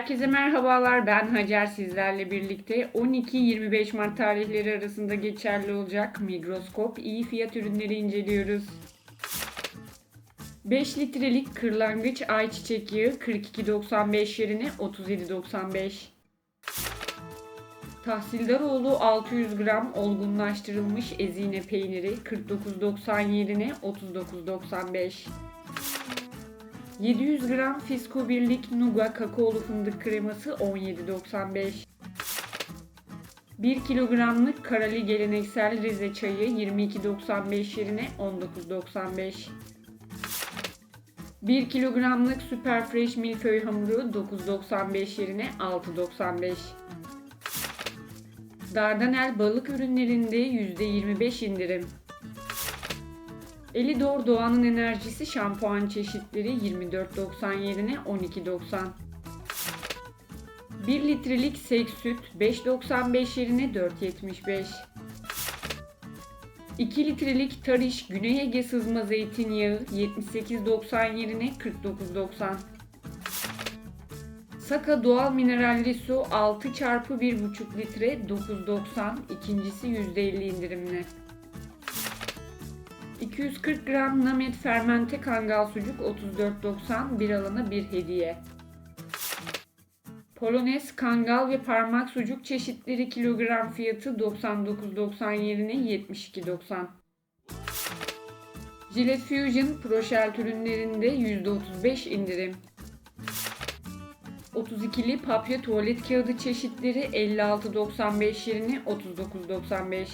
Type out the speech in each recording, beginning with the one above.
Herkese merhabalar. Ben Hacer sizlerle birlikte 12-25 Mart tarihleri arasında geçerli olacak Migroskop iyi fiyat ürünleri inceliyoruz. 5 litrelik kırlangıç ayçiçek yağı 42.95 yerine 37.95. Tahsildaroğlu 600 gram olgunlaştırılmış ezine peyniri 49.90 yerine 39.95. 700 gram Fisko Birlik Nuga kakaolu fındık kreması 17.95. 1 kilogramlık Karali geleneksel Rize çayı 22.95 yerine 19.95. 1 kilogramlık Super Fresh milföy hamuru 9.95 yerine 6.95. Dardanel balık ürünlerinde %25 indirim. Elidor Doğan'ın enerjisi şampuan çeşitleri 24.90 yerine 12.90. 1 litrelik sek süt 5.95 yerine 4.75. 2 litrelik Tariş Güney Ege sızma zeytinyağı 78.90 yerine 49.90. Saka doğal mineralli su 6 çarpı 1.5 litre 9.90 ikincisi %50 indirimli. 240 gram Namet fermente kangal sucuk 34.90 bir alana bir hediye. Polonez kangal ve parmak sucuk çeşitleri kilogram fiyatı 99.90 yerine 72.90. Gillette Fusion Proşelt ürünlerinde %35 indirim. 32'li papya tuvalet kağıdı çeşitleri 56.95 yerine 39.95.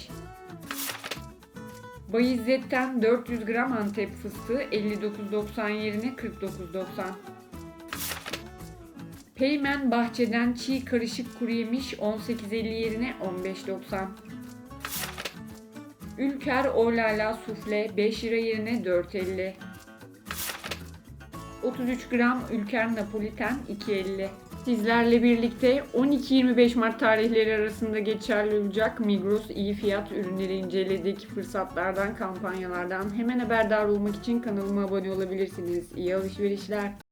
Bayizzet'ten 400 gram Antep fıstığı 59.90 yerine 49.90. Peymen Bahçe'den çiğ karışık kuru yemiş 18.50 yerine 15.90. Ülker Olala sufle 5 lira yerine 4.50. 33 gram Ülker Napoliten 2.50. Sizlerle birlikte 12-25 Mart tarihleri arasında geçerli olacak Migros iyi fiyat ürünleri inceledik. Fırsatlardan, kampanyalardan hemen haberdar olmak için kanalıma abone olabilirsiniz. İyi alışverişler.